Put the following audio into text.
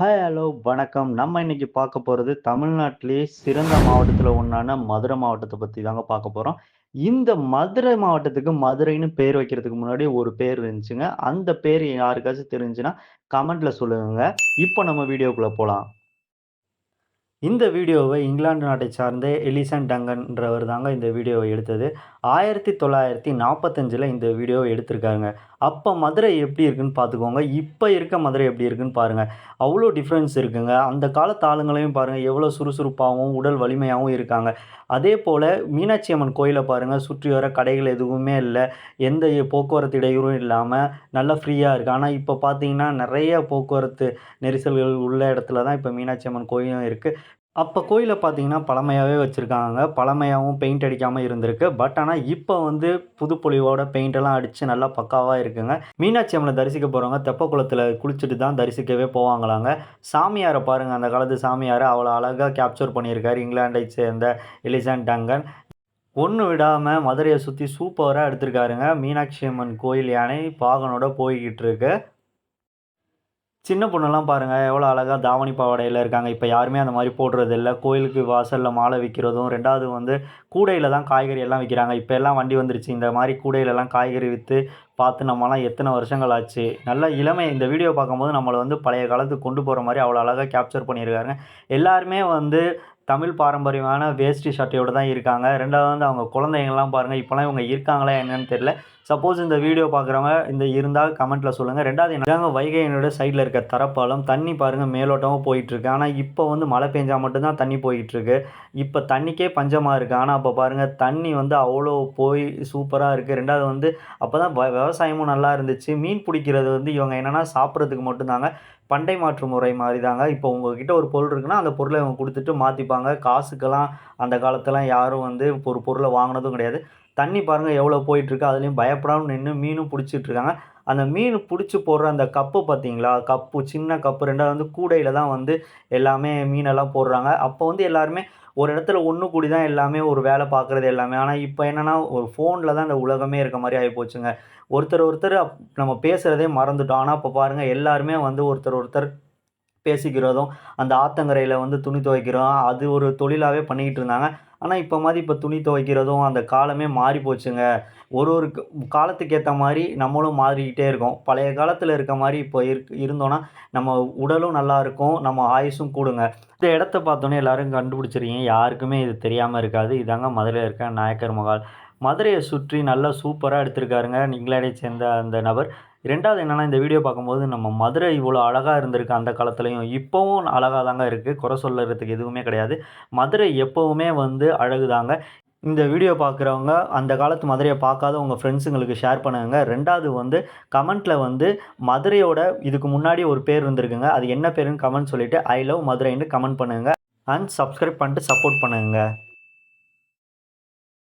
Hi hello வணக்கம். நம்ம இன்னைக்கு பார்க்க போகிறது தமிழ்நாட்டிலேயே சிறந்த மாவட்டத்தில் ஒன்றான மதுரை மாவட்டத்தை பற்றி தாங்க பார்க்க போகிறோம் இந்த மதுரை மாவட்டத்துக்கு மதுரைன்னு பேர் வைக்கிறதுக்கு முன்னாடி ஒரு பேர் இருந்துச்சுங்க. அந்த பேர் யாருக்காச்சும் தெரிஞ்சுன்னா கமெண்ட்ல சொல்லுங்க. இப்போ நம்ம வீடியோக்குள்ளே போகலாம் இந்த வீடியோவை இங்கிலாந்து நாட்டை சார்ந்த எலிசன் டங்கன்றவர் தாங்க இந்த வீடியோவை எடுத்தது. ஆயிரத்தி தொள்ளாயிரத்தி நாற்பத்தஞ்சில் இந்த வீடியோவை எடுத்திருக்காருங்க. அப்போ மதுரை எப்படி இருக்குன்னு பார்த்துக்கோங்க. இப்போ இருக்க மதுரை எப்படி இருக்குன்னு பாருங்கள் அவ்வளோ டிஃப்ரென்ஸ் இருக்குங்க. அந்த காலத்து ஆளுங்களையும் பாருங்கள் எவ்வளோ சுறுசுறுப்பாகவும் உடல் வலிமையாகவும் இருக்காங்க. அதே போல் மீனாட்சி அம்மன் கோயிலை பாருங்கள் சுற்றி வர கடைகள் எதுவுமே இல்லை. எந்த போக்குவரத்து இடையூறும் இல்லாமல் நல்லா ஃப்ரீயாக இருக்குது ஆனால் இப்போ பார்த்தீங்கன்னா நிறைய போக்குவரத்து நெரிசல்கள் உள்ள இடத்துல தான் இப்போ மீனாட்சி அம்மன் கோயிலும் இருக்குது அப்போ கோயிலை பார்த்தீங்கன்னா பழமையாகவே வச்சுருக்காங்க. பழமையாகவும் பெயிண்ட் அடிக்காமல் இருந்திருக்கு. பட் ஆனால் இப்போ வந்து புதுப்பொழிவோட பெயிண்டெல்லாம் அடித்து நல்லா பக்காவாக இருக்குங்க. மீனாட்சி அம்மனை தரிசிக்க போகிறவங்க தெப்ப குளத்தில் குளிச்சுட்டு தான் தரிசிக்கவே போவாங்களாங்க. சாமியாரை பாருங்கள் அந்த காலத்து சாமியாரை அவ்வளோ அழகாக கேப்சர் பண்ணியிருக்காரு. இங்கிலாண்டை சேர்ந்த எலிசான் டங்கன். ஒன்று விடாமல் மதுரையை சுற்றி சூப்பராக எடுத்திருக்காருங்க. மீனாட்சி அம்மன் கோயில் யானை பாகனோட போய்கிட்டு இருக்கு. சின்ன பொண்ணெல்லாம் பாருங்கள் எவ்வளோ அழகாக தாவணி பாவாடையில் இருக்காங்க. இப்போ யாருமே அந்த மாதிரி போடுறது இல்லை. கோயிலுக்கு வாசலில் மாலை விற்கிறதும் ரெண்டாவது வந்து கூடையில் தான் காய்கறி எல்லாம் விற்கிறாங்க இப்போ எல்லாம் வண்டி வந்துருச்சு. இந்த மாதிரி கூடையிலலாம் காய்கறி விற்று பார்த்து நம்மலாம் எத்தனை வருஷங்கள் ஆச்சு. நல்ல இளமை. இந்த வீடியோ பார்க்கும்போது நம்மளை வந்து பழைய காலத்துக்கு கொண்டு போகிற மாதிரி அவ்வளோ அழகாக கேப்சர் பண்ணியிருக்காங்க எல்லாருமே வந்து தமிழ் பாரம்பரியமான வேஷ்டி சட்டையோடு தான் இருக்காங்க. ரெண்டாவது வந்து அவங்க குழந்தைங்கள்லாம் பாருங்கள் இப்போலாம் இவங்க இருக்காங்களா என்னன்னு தெரியல. சப்போஸ் இந்த வீடியோ பார்க்குறவங்க இந்த இருந்தால் கமெண்ட்டில் சொல்லுங்கள் ரெண்டாவது என்னங்க வைகை சைடில் இருக்க தரப்பாலம். தண்ணி பாருங்கள் மேலோட்டமாக போயிட்டுருக்கு. ஆனால் இப்போ வந்து மழை பெஞ்சால் மட்டும்தான் தண்ணி போயிட்டுருக்கு. இப்போ தண்ணிக்கே பஞ்சமாக இருக்குது ஆனால் அப்போ பாருங்கள் தண்ணி வந்து அவ்வளோ போய் சூப்பராக இருக்குது ரெண்டாவது வந்து அப்போ தான் விவசாயமும் நல்லா இருந்துச்சு. மீன் பிடிக்கிறது வந்து இவங்க என்னென்னா சாப்பிட்றதுக்கு மட்டும்தாங்க. பண்டை மாற்று முறை மாதிரி தாங்க இப்போ உங்ககிட்ட ஒரு பொருள் இருக்குன்னா அந்த பொருளை இவங்க கொடுத்துட்டு மாற்றிப்பாங்க காசுக்கெல்லாம் அந்த காலத்தெல்லாம் யாரும் வந்து ஒரு பொருளை வாங்கினதும் கிடையாது. தண்ணி பாருங்கள் எவ்வளோ போயிட்டுருக்கு. அதுலேயும் பயப்படாமல் நின்று மீனும் பிடிச்சிட்ருக்காங்க அந்த மீன் பிடிச்சி போடுற அந்த கப்பு பார்த்தீங்களா? கப்பு சின்ன கப்பு ரெண்டாவது வந்து கூடையில் தான் வந்து எல்லாமே மீனெல்லாம் போடுறாங்க. அப்போ வந்து எல்லாருமே ஒரு இடத்துல ஒன்று கூடி தான் எல்லாமே ஒரு வேலை பார்க்குறது எல்லாமே. ஆனால் இப்போ என்னென்னா ஒரு ஃபோனில் தான் இந்த உலகமே இருக்க மாதிரி ஆகி போச்சுங்க. ஒருத்தர் ஒருத்தர் நம்ம பேசுகிறதே மறந்துட்டோம். ஆனால் இப்போ பாருங்கள் எல்லாருமே வந்து ஒருத்தர் ஒருத்தர் பேசிக்கிறதும் அந்த ஆத்தங்கரையில் வந்து துணி துவைக்கிறோம் அது ஒரு தொழிலாகவே பண்ணிக்கிட்டு இருந்தாங்க. ஆனால் இப்போ மாதிரி இப்போ துணி துவைக்கிறதும் அந்த காலமே மாறி போச்சுங்க. ஒரு ஒரு காலத்துக்கு ஏற்ற மாதிரி நம்மளும் மாறிக்கிட்டே இருக்கோம். பழைய காலத்தில் இருக்க மாதிரி இப்போ இருக் இருந்தோன்னா நம்ம உடலும் நல்லா இருக்கும் நம்ம ஆயுசும் கூடுங்க. இந்த இடத்த பார்த்தோன்னே எல்லோரும் கண்டுபிடிச்சிருக்கீங்க. யாருக்குமே இது தெரியாமல் இருக்காது. இதாங்க மதுரையில் இருக்க நாயக்கர் மகால் மதுரையை சுற்றி நல்லா சூப்பராக எடுத்திருக்காருங்க. இங்கிலாண்டை சேர்ந்த அந்த நபர். ரெண்டாவது என்னென்னா இந்த வீடியோ பார்க்கும்போது நம்ம மதுரை இவ்வளோ அழகாக இருந்திருக்கு அந்த காலத்துலேயும். இப்போவும் அழகாக தாங்க இருக்குது குறை சொல்லுறதுக்கு எதுவுமே கிடையாது. மதுரை எப்போவுமே வந்து அழகுதாங்க. இந்த வீடியோ பார்க்குறவங்க அந்த காலத்து மதுரையை பார்க்காத உங்கள் ஃப்ரெண்ட்ஸுங்களுக்கு ஷேர் பண்ணுங்க. ரெண்டாவது வந்து கமெண்ட்டில் வந்து மதுரையோட இதுக்கு முன்னாடி ஒரு பேர் இருந்திருக்குங்க. அது என்ன பேருன்னு கமெண்ட் சொல்லிவிட்டு ஐ லவ் மதுரைன்னு கமெண்ட் பண்ணுங்கள் அண்ட் சப்ஸ்கிரைப் பண்ணிட்டு சப்போர்ட் பண்ணுங்கள்